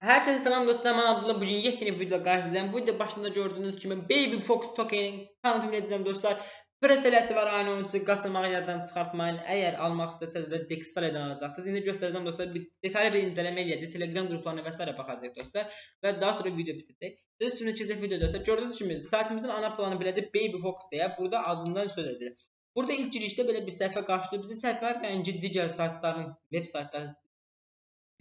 Herkese selam dostlar. Ben Abdullah. Bugün yepyeni bir video karşınızdayım. Bu video başında gördüğünüz gibi Baby Fox token'in tanıtımını edeceğim dostlar. Preselesi var aynı için katılmağı yerden çıkartmayın. Eğer almak isteseniz de Dexter eden alacaksınız. Şimdi göstereceğim dostlar. Bir detaylı bir inceleme eləyəcək. Telegram gruplarına vesaire bakacak dostlar. Ve daha sonra video bitecek. Siz şimdi çizgi video dostlar. Gördüğünüz gibi saatimizin ana planı belədir. Baby Fox diye. Burada adından söz edilir. Burada ilk girişte belə bir səhifə qarşılıyor. Bizi səhifə rəngi digər saytların, web saytların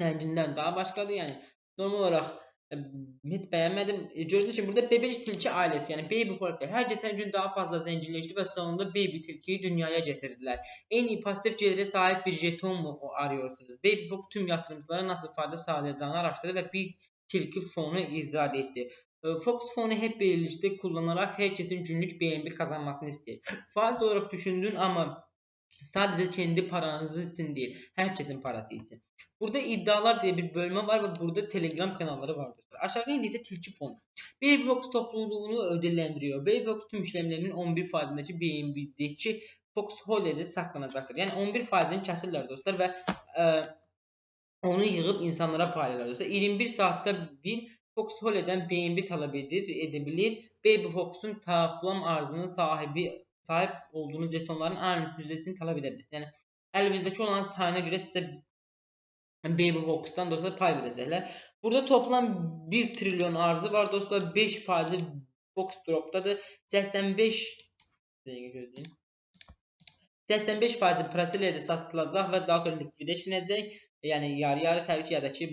rəngindən daha başqadır. Yəni normal olarak e, hiç beğenmedim. E, Gördüğünüz için burada Bebeş Tilki ailesi yani Baby Folk'ta her geçen gün daha fazla zenginleşti ve sonunda Baby Tilki'yi dünyaya getirdiler. En iyi pasif gelire sahip bir jeton mu arıyorsunuz? Baby Folk tüm yatırımcılara nasıl fayda sağlayacağını araştırdı ve bir tilki fonu icat etti. E, Fox fonu hep birlikte kullanarak herkesin günlük BNB kazanmasını istiyor. Faiz olarak düşündüğün ama sadece kendi paranız için değil, herkesin parası için. Burada iddialar diye bir bölme var ve burada Telegram kanalları var. Aşağıda indikdə tilki fonu. Baybox topluluğunu ödüllendiriyor. Baybox tüm işlemlerinin 11 faizindeki BNB'deki Fox Hold'de saklanacaktır. Yani 11 faizini kəsirlər dostlar ve e, onu yığıb insanlara paylayırlar dostlar. 21 saatte bir Fox Hold'den BNB talep edir, edebilir. Baby Fox'un toplam arzının sahibi sahip olduğunuz jetonların aynı yüzdesini talep edebilirsiniz. Yani elinizdeki olan sayına göre size Baby Box'tan dostlar pay verəcəklər. Burada toplam 1 trilyon arzı var dostlar. 5 faizi box dropdadır. 85 dəqiqə gözləyin. 85 faizi Prasile'de satılacaq və daha sonra liquidation edəcək. Yəni yarı-yarı təbii ki, ya da ki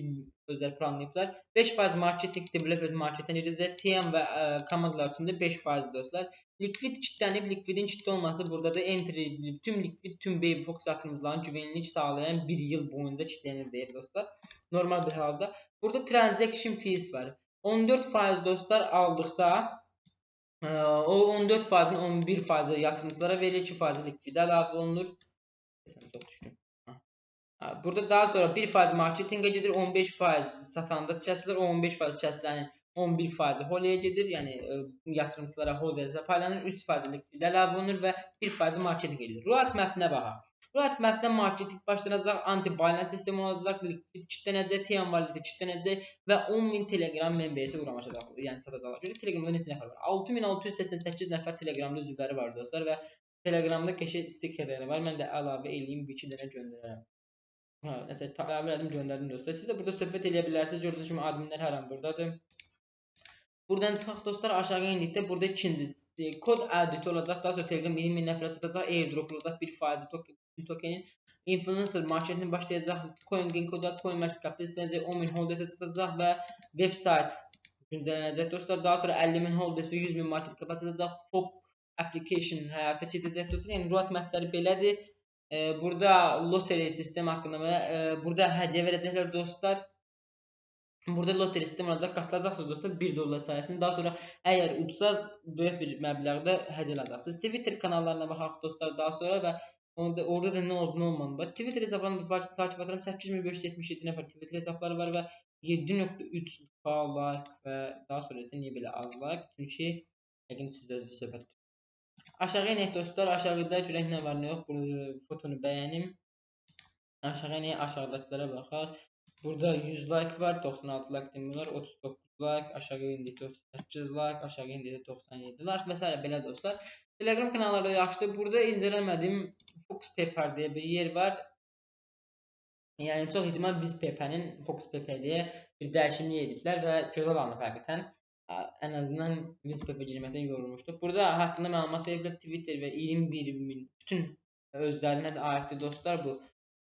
özləri planlayıblar. 5% marketing developer marketin edəcək. TM və ə, komandalar üçün də 5% dostlar. Liquid kitlənib, liquidin kitlə olması burada da entry tüm liquid, tüm fox yatırımcıların güvənlik sağlayan 1 yıl boyunca kitlənir deyir dostlar. Normal bir halda. Burada transaction fees var. 14% dostlar aldıqda o 14%-in 11%-i yatırımcılara verilir, 2% liquidə əlavə olunur. Desəm çox düşdüm. Burada daha sonra 1 faiz marketinge gedir, 15 faiz satanda kəsilir, 15 faiz kəsilənin 11 faizi holeye gedir, yəni e, yatırımçılara holdersə paylanır, 3 faiz likvid əlavə olunur və 1 faiz marketinge gedir. Roadmap-nə baxaq. Roadmap-də marketing başlanacaq, anti-balance sistemi olacaq, kitlənəcək, TM validi kitlənəcək və 10.000 Telegram mənbəsi quramışacaq, yəni satacaqlar. Görə Telegramda neçə nəfər var? 6688 nəfər Telegramda üzvləri var dostlar və Telegramda keşə stikerləri var. Mən də əlavə eləyim, bir iki dənə göndərərəm. Ha, nəsə əlavə elədim, göndərdim dostlar. Siz də burada söhbət eləyə bilərsiniz. Gördüyünüz kimi adminlər hər an burdadır. Buradan çıxaq dostlar aşağı indikdə burada ikinci kod auditi olacaq. Daha sonra Telegram 20 min nəfərə çatacaq. Airdrop olacaq 1% token, tokenin. Influencer marketing başlayacaq. CoinGain kodu, CoinMarket kapital istəyəcək. 10 min holders çatacaq və website güncellənəcək dostlar. Daha sonra 50 min holders və 100 min market cap çatacaq. FOB application həyata keçəcək dostlar. Yəni roadmapləri belədir. E, burada lottery sistemi hakkında ve e, burada hediye verecekler dostlar. Burada lottery sistemi olacaq. Qatılacaqsınız dostlar 1 dollar sayəsində. Daha sonra əgər udsaz böyük bir məbləğdə hədiyyə alacaqsınız. Twitter kanallarına baxaq dostlar daha sonra və orada, orada da nə oldu, nə olmadı. Twitter hesablarını takip edirəm. 8577 nəfər Twitter hesabları var və 7.3 like və daha sonra isə niyə belə az like? Çünki yəqin siz də söhbət Aşağı inek dostlar. Aşağıda görək nə var, nə yox. Bu fotonu bəyənim. Aşağı inek aşağıdakılara baxaq. Burada 100 like var, 96 like demiyorlar, 39 like, aşağı indikdə 38 like, aşağı indikdə 97 like və s. belə dostlar. Telegram kanallarda yaxşıdır. Burada incələmədiyim Fox Paper deyə bir yer var. Yəni çox ehtimal biz PP-nin Fox PP deyə bir dəyişiklik ediblər və gözəl alınıb həqiqətən en azından biz Pepe girməkdən yorulmuşduq. Burada haqqında məlumat veriblər Twitter və 21 min bütün özlərinə də aiddir dostlar bu.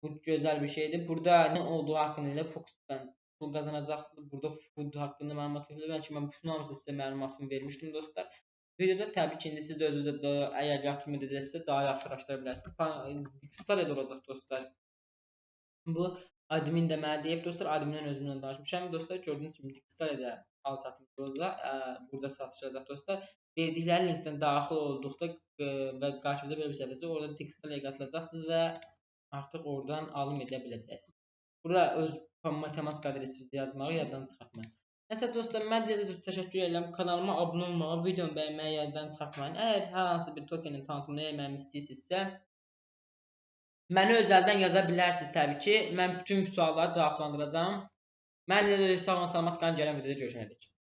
Bu gözəl bir şeydir. Burada nə olduğu haqqında ilə Foxdan pul qazanacaqsınız. Burada food haqqında məlumat veriblər. Bəlkə mən bütün hamısını sizə məlumatını vermişdim dostlar. Videoda təbii ki, indi siz də özünüzdə də, əgər yatırım edəcəksinizsə daha yaxşı araşdıra bilərsiniz. Qısa da olacaq dostlar. Bu admin də mənə deyib dostlar, admindən özümlə danışmışam. Dostlar gördüyünüz kimi qısa da al satım burada, ə, burada satışacaq dostlar. Verdikləri linkdən daxil olduqda ə, və qarşınıza belə bir səhifə orada tekstil qatılacaqsınız və artıq oradan alım edə biləcəksiniz. Burada öz matematik adresinizi yazmağı yaddan çıxartmayın. Nəsə dostlar, mən də təşəkkür edirəm. Kanalıma abunə olmağı, videomu bəyənməyi yaddan çıxartmayın. Əgər hər hansı bir tokenin tanıtımını eləməyimi istəyirsinizsə, məni özəldən yaza bilərsiniz təbii ki. Mən bütün suallara cavablandıracağam. Mən də sağ olun, salamat qalın. Gələn videoda görüşənədək.